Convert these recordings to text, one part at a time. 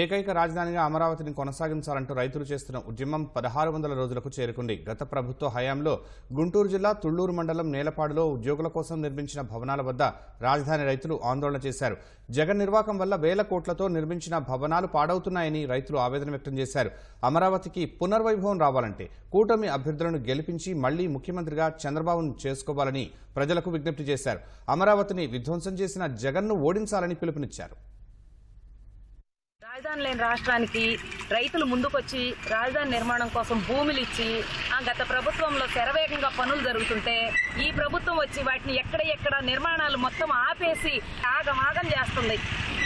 ఏకైక రాజధానిగా అమరావతిని కొనసాగించాలంటూ రైతులు చేస్తున్న ఉద్యమం పదహారు వందల రోజులకు చేరుకుంది. గత ప్రభుత్వ హయాంలో గుంటూరు జిల్లా తుళ్ళూరు మండలం నేలపాడులో ఉద్యోగుల కోసం నిర్మించిన భవనాల వద్ద రాజధాని రైతులు ఆందోళన చేశారు. జగన్ నిర్వాకం వల్ల వేల కోట్లతో నిర్మించిన భవనాలు పాడవుతున్నాయని రైతులు ఆవేదన వ్యక్తం చేశారు. అమరావతికి పునర్వైభవం రావాలంటే కూటమి అభ్యర్థులను గెలిపించి మళ్ళీ ముఖ్యమంత్రిగా చంద్రబాబును చేసుకోవాలని ప్రజలకు విజ్ఞప్తి చేశారు. అమరావతిని విధ్వంసం చేసిన జగన్ను ఓడించాలని పిలుపునిచ్చారు. రాజధాని లేని రాష్ట్రానికి రైతులు ముందుకొచ్చి రాజధాని నిర్మాణం కోసం భూములు ఇచ్చి ఆ గత ప్రభుత్వంలో శరవేగంగా పనులు జరుగుతుంటే ఈ ప్రభుత్వం వచ్చి వాటిని ఎక్కడ ఎక్కడ నిర్మాణాలు మొత్తం ఆపేసి ఆగమాగం చేస్తుంది.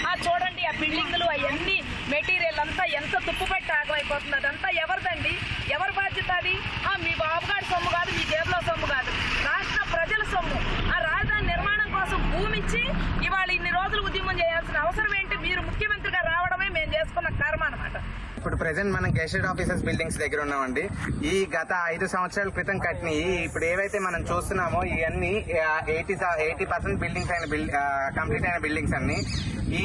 ఆ చూడండి ఆ బిల్డింగులు అవన్నీ మెటీరియల్ అంతా ఎంత తుప్పుపెట్టి ఆగమైపోతుంది. అదంతా ఎవరిదండి? ఎవరి బాధ్యత అది? ఆ, మీ బాబుగాడి సొమ్ము కాదు మీ జేబులో సొమ్ము కాదు. రాష్ట్ర ప్రజల సొమ్ము. ఆ రాజధాని నిర్మాణం కోసం భూమిచ్చి ఇవాళ ఇప్పుడు ప్రెసెంట్ మనం గెస్టెడ్ ఆఫీసర్స్ బిల్డింగ్స్ దగ్గర ఉన్నామండి. ఈ గత ఐదు సంవత్సరాల క్రితం కట్టినవి ఇప్పుడు ఏవైతే మనం చూస్తున్నామో ఇవన్నీ ఎయిటీ ఎయిటీ పర్సెంట్ బిల్డింగ్స్ అయిన కంప్లీట్ అయిన బిల్డింగ్స్ అన్ని. ఈ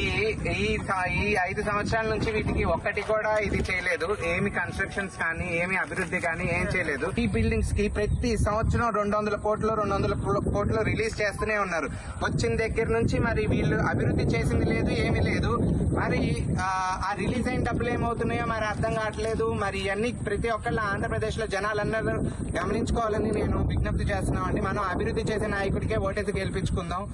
ఈ ఐదు సంవత్సరాల నుంచి వీటికి ఒక్కటి కూడా ఇది చేయలేదు. ఏమి కన్స్ట్రక్షన్స్ కానీ ఏమి అభివృద్ధి కానీ ఏం చేయలేదు. ఈ బిల్డింగ్స్కి ప్రతి సంవత్సరం రెండు వందల కోట్లు రెండు వందల కోట్లు రిలీజ్ చేస్తూనే ఉన్నారు. వచ్చిన దగ్గర నుంచి మరి వీళ్ళు అభివృద్ధి చేసింది లేదు ఏమీ లేదు. మరి ఆ రిలీజ్ అయిన డబ్బులు ఏమవుతున్నాయో మరి అర్థం కావట్లేదు. మరి ఇవన్నీ ప్రతి ఒక్కళ్ళ ఆంధ్రప్రదేశ్లో జనాలందరూ గమనించుకోవాలని నేను విజ్ఞప్తి చేస్తున్నామండి. మనం అభివృద్ధి చేసే నాయకుడికే ఓటేసి గెలిపించుకుందాం.